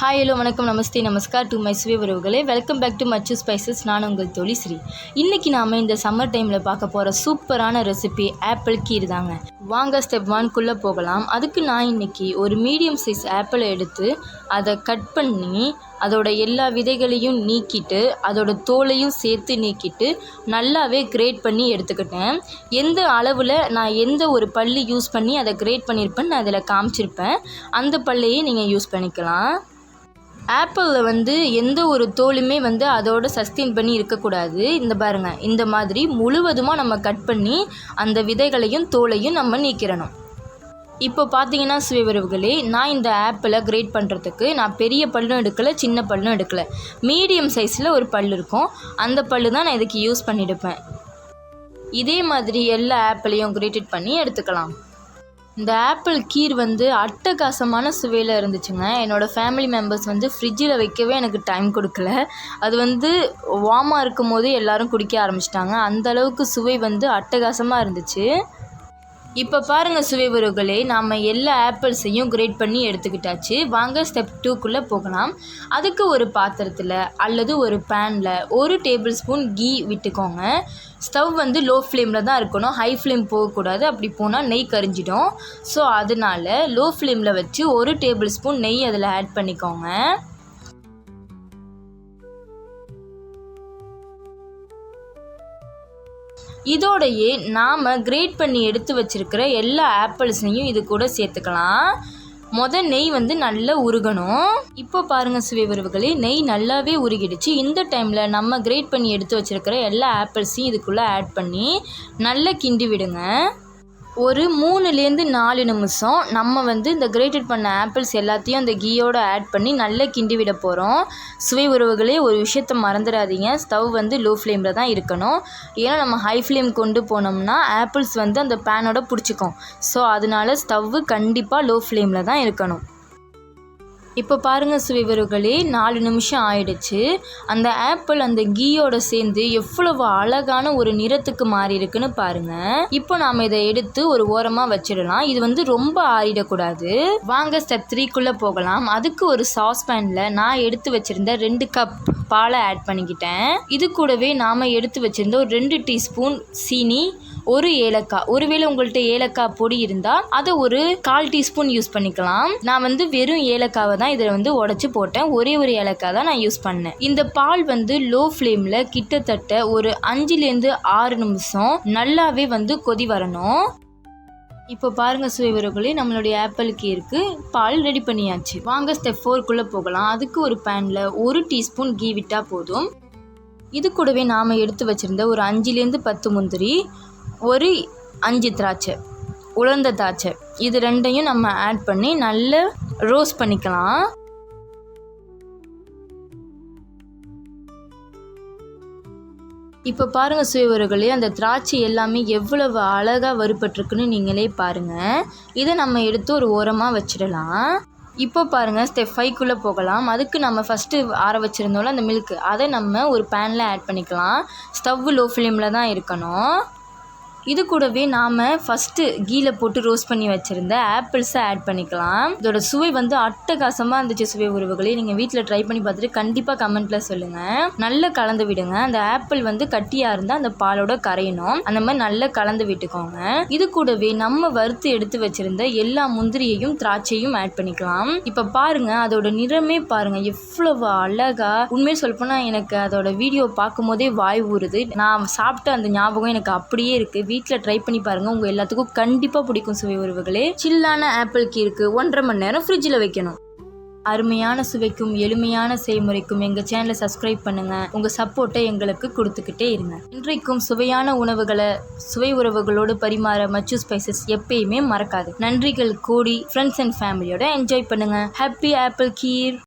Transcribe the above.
Hi hello வணக்கம் நமஸ்தே நமஸ்கார் to my சுவை உறவுகளே. Welcome back to Machu spices நான் உங்கள் தோழி ஸ்ரீ இன்றைக்கி நாம் இந்த சம்மர் டைமில் பார்க்க போகிற சூப்பரான ரெசிபி ஆப்பிள் கீர் தாங்க. வாங்க ஸ்டெப் ஒன்குள்ளே போகலாம். அதுக்கு நான் இன்றைக்கி ஒரு மீடியம் சைஸ் ஆப்பிளை எடுத்து அதை கட் பண்ணி அதோட எல்லா விதைகளையும் நீக்கிட்டு அதோட தோலையும் சேர்த்து நீக்கிட்டு நல்லாவே கிரேட் பண்ணி எடுத்துக்கிட்டேன். எந்த அளவில் நான் எந்த ஒரு பள்ளி யூஸ் பண்ணி அதை கிரேட் பண்ணியிருப்பேன்னு நான் அதில் காமிச்சிருப்பேன். அந்த பல்லையே நீங்கள் யூஸ் பண்ணிக்கலாம். ஆப்பிளில் வந்து எந்த ஒரு தோலுமே வந்து அதோட சஸ்டெயின் பண்ணி இருக்கக்கூடாது. இந்த பாருங்கள் இந்த மாதிரி முழுவதுமாக நம்ம கட் பண்ணி அந்த விதைகளையும் தோலையும் நம்ம நீக்கிறணும் இப்போ பார்த்தீங்கன்னா சுயவரவுகளே நான் இந்த ஆப்பிளை கிரேட் பண்ணுறதுக்கு நான் பெரிய பல்லும் எடுக்கலை சின்ன பல்லும் எடுக்கலை. மீடியம் சைஸில் ஒரு பல் இருக்கும். அந்த பல்லு தான் நான் இதுக்கு யூஸ் பண்ணிடுப்பேன் இதே மாதிரி எல்லா ஆப்பிளையும் கிரேட்டட் பண்ணி எடுத்துக்கலாம். இந்த ஆப்பிள் கீர் வந்து அட்டகாசமான சுவையில் இருந்துச்சுங்க. என்னோடய ஃபேமிலி மெம்பர்ஸ் வந்து ஃப்ரிட்ஜில் வைக்கவே எனக்கு டைம் கொடுக்கல. அது வந்து வார்மாக இருக்கும் போதே எல்லோரும் குடிக்க ஆரம்பிச்சிட்டாங்க. அந்த அளவுக்கு சுவை வந்து அட்டகாசமாக இருந்துச்சு. இப்போ பாருங்கள் சுவை உறவுகளே நாம் எல்லா ஆப்பிள்ஸையும் கிரேட் பண்ணி எடுத்துக்கிட்டாச்சு. வாங்க ஸ்டெப் டூக்குள்ளே போகலாம். அதுக்கு ஒரு பாத்திரத்தில் அல்லது ஒரு பேனில் ஒரு டேபிள் ஸ்பூன் கீ விட்டுக்கோங்க. ஸ்டவ் வந்து லோ ஃப்ளேமில் தான் இருக்கணும். ஹை ஃப்ளேம் போகக்கூடாது. அப்படி போனால் நெய் கரிஞ்சிடும். ஸோ அதனால் லோ ஃப்ளேமில் வச்சு ஒரு டேபிள் ஸ்பூன் நெய் அதில் ஆட் பண்ணிக்கோங்க. இதோடையே நாம் கிரேட் பண்ணி எடுத்து வச்சுருக்கிற எல்லா ஆப்பிள்ஸையும் இது கூட சேர்த்துக்கலாம். மொத நெய் வந்து நல்லா உருகணும். இப்போ பாருங்கள் சுவை உறவுகளே நெய் நல்லாவே உருகிடுச்சு. இந்த டைமில் நம்ம கிரேட் பண்ணி எடுத்து வச்சுருக்கிற எல்லா ஆப்பிள்ஸையும் இதுக்குள்ளே ஆட் பண்ணி நல்லா கிண்டி விடுங்க. ஒரு மூணுலேருந்து நாலு நிமிஷம் நம்ம வந்து இந்த கிரேட்டட் பண்ண ஆப்பிள்ஸ் எல்லாத்தையும் அந்த கீயோடு ஆட் பண்ணி நல்லா கிண்டி விட போகிறோம் சுவை உறவுகளே ஒரு விஷயத்த மறந்துடாதீங்க. ஸ்டவ் வந்து லோ ஃப்ளேமில் தான் இருக்கணும். ஏன்னா நம்ம ஹை ஃப்ளேம் கொண்டு போனோம்னா ஆப்பிள்ஸ் வந்து அந்த பேனோட பிடிச்சிக்கும். ஸோ அதனால ஸ்டவ்வு கண்டிப்பாக லோ ஃப்ளேமில் தான் இருக்கணும். இப்போ பாருங்கள் சுவைவர்களே நாலு நிமிஷம் ஆயிடுச்சு. அந்த ஆப்பிள் அந்த கீயோட சேர்ந்து எவ்வளவு அழகான ஒரு நிறத்துக்கு மாறி இருக்குன்னு பாருங்கள் இப்போ நாம் இதை எடுத்து ஒரு ஓரமாக வச்சிடலாம். இது வந்து ரொம்ப ஆறிடக்கூடாது. வாங்க ஸ்டெப் த்ரீக்குள்ளே போகலாம். அதுக்கு ஒரு சாஸ் பேனில் நான் எடுத்து வச்சுருந்த ரெண்டு கப் பாலை ஆட் பண்ணிக்கிட்டேன். இது கூடவே நாம் எடுத்து வச்சுருந்த ஒரு ரெண்டு டீஸ்பூன் சீனி ஒரு ஏலக்காய். ஒருவேளை உங்கள்கிட்ட ஏலக்காய் பொடி இருந்தால் அதை ஒரு கால் டீஸ்பூன் யூஸ் பண்ணிக்கலாம். நான் வந்து வெறும் ஏலக்காவை தான் இதில் வந்து உடச்சி போட்டேன். ஒரே ஒரு ஏலக்காய் தான் நான் யூஸ் பண்ணேன். இந்த பால் வந்து லோ ஃப்ளேமில் கிட்டத்தட்ட ஒரு அஞ்சுலேருந்து ஆறு நிமிஷம் நல்லாவே வந்து கொதி வரணும். இப்போ பாருங்கள் சுவைவர்களே நம்மளுடைய ஆப்பிளுக்கு இருக்குது பால் ரெடி பண்ணியாச்சு. வாங்க ஸ்டெப் ஃபோர்க்குள்ளே போகலாம். அதுக்கு ஒரு பேனில் ஒரு டீஸ்பூன் கீ விட்டால் போதும். இது கூடவே நாம் எடுத்து வச்சுருந்த ஒரு அஞ்சுலேருந்து பத்து முந்திரி ஒரு அஞ்சு திராட்சை உலர்ந்த திராட்சை. இது ரெண்டையும் நம்ம ஆட் பண்ணி நல்ல ரோஸ்ட் பண்ணிக்கலாம். இப்போ பாருங்கள் சுயவர்களே அந்த திராட்சை எல்லாமே எவ்வளவு அழகாக வறுபட்டிருக்குன்னு நீங்களே பாருங்கள் இதை நம்ம எடுத்து ஒரு ஓரமாக வச்சிடலாம். இப்போ பாருங்கள் ஸ்டெப் ஃபைவ்க்குள்ளே போகலாம். அதுக்கு நம்ம ஃபஸ்ட்டு ஆற வச்சுருந்தோம்ல அந்த மில்க்கு அதை நம்ம ஒரு பேனில் ஆட் பண்ணிக்கலாம். ஸ்டவ் லோ ஃப்ளேமில் தான் இருக்கணும். இது கூடவே நாம் ஃபஸ்ட்டு கீழே போட்டு ரோஸ்ட் பண்ணி வச்சுருந்த ஆப்பிள்ஸை ஆட் பண்ணிக்கலாம். இதோட சுவை வந்து அட்டகாசமாக இருந்துச்சு சுவை உறவுகளே. நீங்கள் வீட்டில் ட்ரை பண்ணி பார்த்துட்டு கண்டிப்பாக கமெண்ட்டில் சொல்லுங்கள் நல்லா கலந்து விடுங்க. அந்த ஆப்பிள் வந்து கட்டியாக இருந்தால் அந்த பாலோட கரையணும். அந்த மாதிரி நல்லா கலந்து விட்டுக்கோங்க. இது கூடவே நம்ம வறுத்து எடுத்து வச்சுருந்த எல்லா முந்திரியையும் திராட்சையும் ஆட் பண்ணிக்கலாம். இப்போ பாருங்க அதோட நிறமே பாருங்க. எவ்வளவு அழகா. உண்மையை சொல்லப்போனால் எனக்கு அதோட வீடியோ பார்க்கும் போதே வாய் ஊறுது. நான் சாப்பிட்ட அந்த ஞாபகம் எனக்கு அப்படியே இருக்குது வீட்டில் ட்ரை பண்ணி பாருங்கள் உங்கள் எல்லாத்துக்கும் கண்டிப்பாக பிடிக்கும் சுவை உறவுகளே. சில்லான ஆப்பிள் கீருக்கு ஒன்றரை மணி நேரம் ஃப்ரிட்ஜில் வைக்கணும். அருமையான சுவைக்கும் எளிமையான செய்முறைக்கும் எங்கள் சேனலை சப்ஸ்கிரைப் பண்ணுங்கள் உங்கள் சப்போர்ட்டை எங்களுக்கு கொடுத்துக்கிட்டே இருங்க. இன்றைக்கும் சுவையான உணவுகளை சுவை உறவுகளோடு பரிமாற மச்சு ஸ்பைசஸ் எப்பயுமே மறக்காது. நன்றிகள் கூடி ஃப்ரெண்ட்ஸ் அண்ட் ஃபேமிலியோட என்ஜாய் பண்ணுங்கள் ஹாப்பி ஆப்பிள் கீர்!